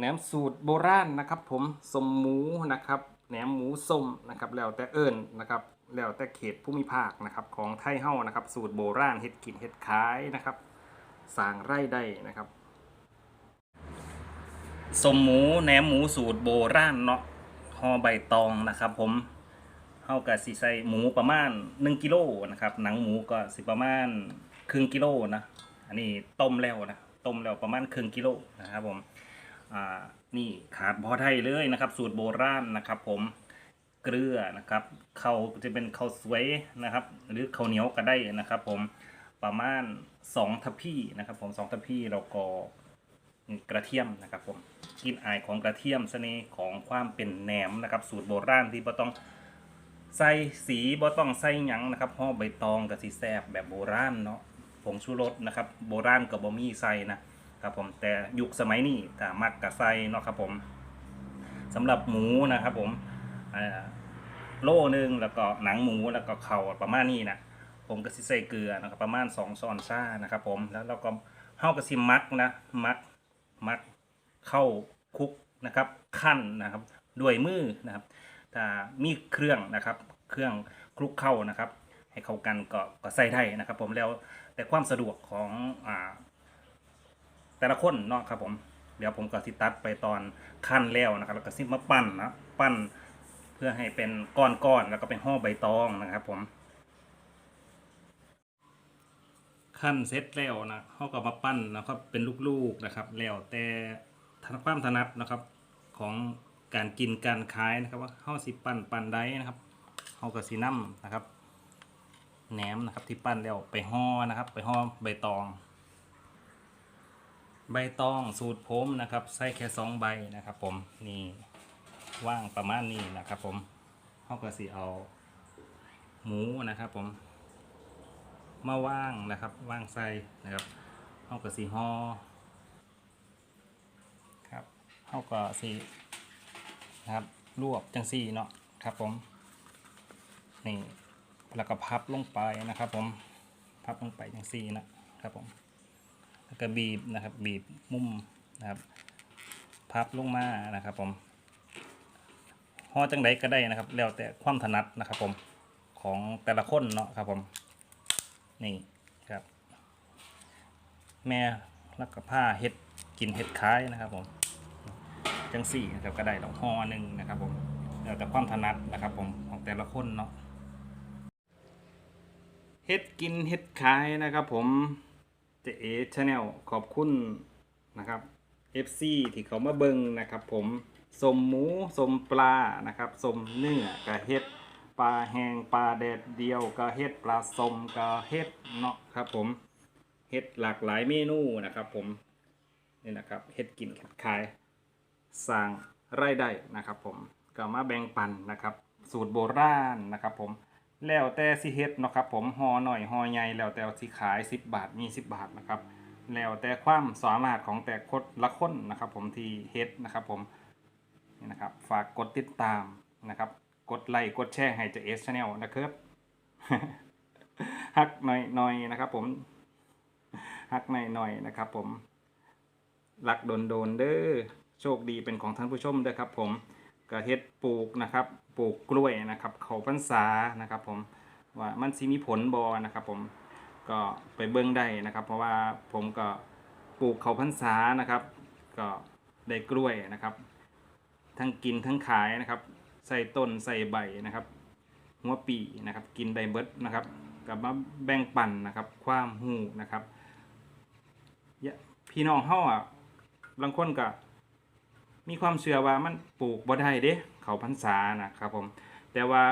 แหนมสูตรโบราณนะครับผมสมหมูนะครับแหนมหมูส้มนะครับแล้วแต่เอิญนะครับแล้วแต่เขตภูมิภาคนะครับของไทยเฮ้านะครับ สูตรโบราณเฮ็ดกินเฮ็ดขายนะครับสร้างไร่ได้นะครับสมหมูแหนมหมูสูตรโบราณเนาะห่อใบตองนะครับผมเฮากับสิใส่หมูประมาณ 1กิโลนะครับหนังหมูก็สิประมาณครึ่งกิโลนะอันนี้ต้มแล้วนะต้มแล้วประมาณครึ่งกิโลนะครับผม อ่านี่ขาดพอไทยเลยนะครับ สูตรโบราณนะครับ ผมเกลือนะครับเขาวจะเป็นข้าวสวยนะครับ หรือข้าวเหนียวก็ได้นะครับ ผมประมาณ2ทัพพีนะครับ ผม2ทัพพีแล้วก็กระเทียมนะครับผมกลินอายของกระเทียมเสน่ห์ของความเป็นแหนมนะครับ สูตรโบราณที่บ่ต้องใส่สีบ่ต้องใส่หยังนะครับห่อใบตองกับสีแซบแบบโบราณเนาะผงชูรสนะครับ โบราณกับบ่มีใส่นะ ครับผมแต่ยุคสมัยนี้ถ้ามักกับใส่เนาะครับผมสำหรับหมูนะครับผมอ่าโลนึงแล้วก็หนังหมูแล้วก็เข่าประมาณนี้นะผมก็สิใส่เกลือนะครับประมาณ 2ช้อนชานะครับผมแล้วเราก็เฮาก็สิมักนะมักมัดเข้าคุกนะครับขั้นนะครับด้วยมือนะครับถ้ามีเครื่องนะครับ เครื่องคลุกเข้านะครับ ให้เข้ากันก็ก็ใส่ได้นะครับ ผมแล้วแต่ความสะดวกของอ่า แต่ละคนเนาะครับผมเดี๋ยวผมก็สิตัดไปตอนขั้นแล้วนะครับแล้วก็สิมาปั้นนะปั้นเพื่อให้เป็นก้อนๆแล้วก็เป็นห่อใบตองนะครับผมขั้นเสร็จแล้วนะเขาก็มาปั้นนะครับเป็นลูกๆนะครับ แล้วแต่ความถนัดนะครับของการกินการขายนะครับว่าเขาสิปั้นปั้นได้นะครับเขาก็สีน้ำนะครับแหนมนะครับที่ปั้นแล้วไปห่อนะครับ ไปห่อใบตอง ใบตองสูตรผมนะครับใส่แค่สองใบนะครับ ผมนี่ว่างประมาณนี้นะครับ ผมเขาก็สีเอาหมูนะครับ ผมมาว่างนะครับว่างใส่นะครับเฮาก็สีห่อครับเฮาก็สีนะครับรวบจังสี่เนาะครับ ผมนี่แล้วก็พับลงไปนะครับ ผมพับลงไปจังสี่นะครับผม แล้วก็บีบนะครับ บีบมุมนะครับ พับลงมานะครับ ผมห่อจังใดก็ได้นะครับ แล้วแต่ความถนัดนะครับ ผมของแต่ละคนเนาะครับ ผมนี่ครับ แม่ล้วก็ผ้าเห็ดกินเห็ดคล้ายนะครับผมจังสี่นะครับก็ได้ดอกห่อหนึ่งนะครับ ผมแล้วแต่ความถนัดนะครับ ผมของแต่ละคนเนาะเห็ดกินเห็ดขายนะครับ ผม เจเอชาแนลขอบคุณนะครับ FC ที่เขามาเบิงนะครับผมสมหมูสมปลานะครับสมเนื้อกระเห็ดปลาแห้งปลาแดดเดียวก็เฮ็ดปลาสมก็เฮ็ดเนาะครับผมเฮ็ดหลากหลายเมนูนะครับผมนี่นะครับเฮ็ดกินขายสร้างรายได้นะครับผมก็มาแบ่งปันนะครับ สูตรโบราณนะครับผม แล้วแต่สิเฮ็ดเนาะครับผมห่อหน่อยห่อใหญ่แล้วแต่สิขาย 10 บาทมี10บาทนะครับแล้วแต่ความสามารถของแต่คนละคนนะครับผมที่เฮ็ดนะครับผมนี่นะครับฝากกดติดตามนะครับ กดไลค์กดแชร์ให้เจเอสชาแนลนะครับฮักหน่อยหน่อยนะครับผมฮักหน่อยหน่อยนะครับผมรักโดนโดนเด้อโชคดีเป็นของท่านผู้ชมเด้อครับผม ก็เฮ็ดปลูกนะครับ ปลูกกล้วยนะครับ เขาพรรษานะครับผมว่ามันสิมีผลบอนะครับผมก็ไปเบิ่งได้นะครับ เพราะว่าผมก็ปลูกเขาพรรษานะครับ ก็ได้กล้วยนะครับ ทั้งกินทั้งขายนะครับ ใส่ต้นใส่ใบนะครับ หัวปีนะครับ กินไดเบิร์ดนะครับกับมาแบ่งปันนะครับ ความหูนะครับพี่น้องเฮาอะบางคนก็ มีความเชื่อว่ามันปลูกบ่ได้เด้เขาพรรษานะครับผมแต่ว่า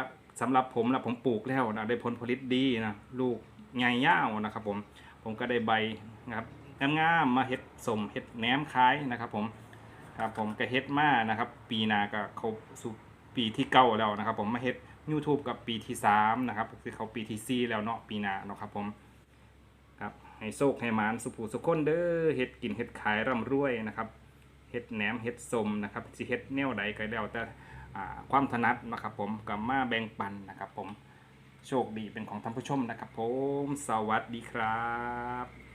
สำหรับผมนะผมปลูกแล้วนะได้ผลผลิตดีนะลูกใหญ่ยาวนะครับผมผมก็ได้ใบนะครับงามๆมาเฮ็ดสมเฮ็ดแหนมขายนะครับผมครับผมก็เฮ็ดมานะครับ ปีหนาก็เขาสู่ปีที่เก้าแล้วนะครับ ผมมาเฮ็ด YouTube กับปีที่สามนะครับคือเขาปีที่สี่แล้วเนาะปีหนาเนาะครับผมครับให้โชคให้หมานสุภูสุขคนเด้อเฮ็ดกินเฮ็ดขายร่ำรวยนะครับ เฮ็ดแหนมเฮ็ดสมนะครับสิเฮ็ดแนวใดก็แล้วแต่ความถนัดนะครับผมกับมาแบ่งปันนะครับผมโชคดีเป็นของท่านผู้ชมนะครับผม สวัสดีครับ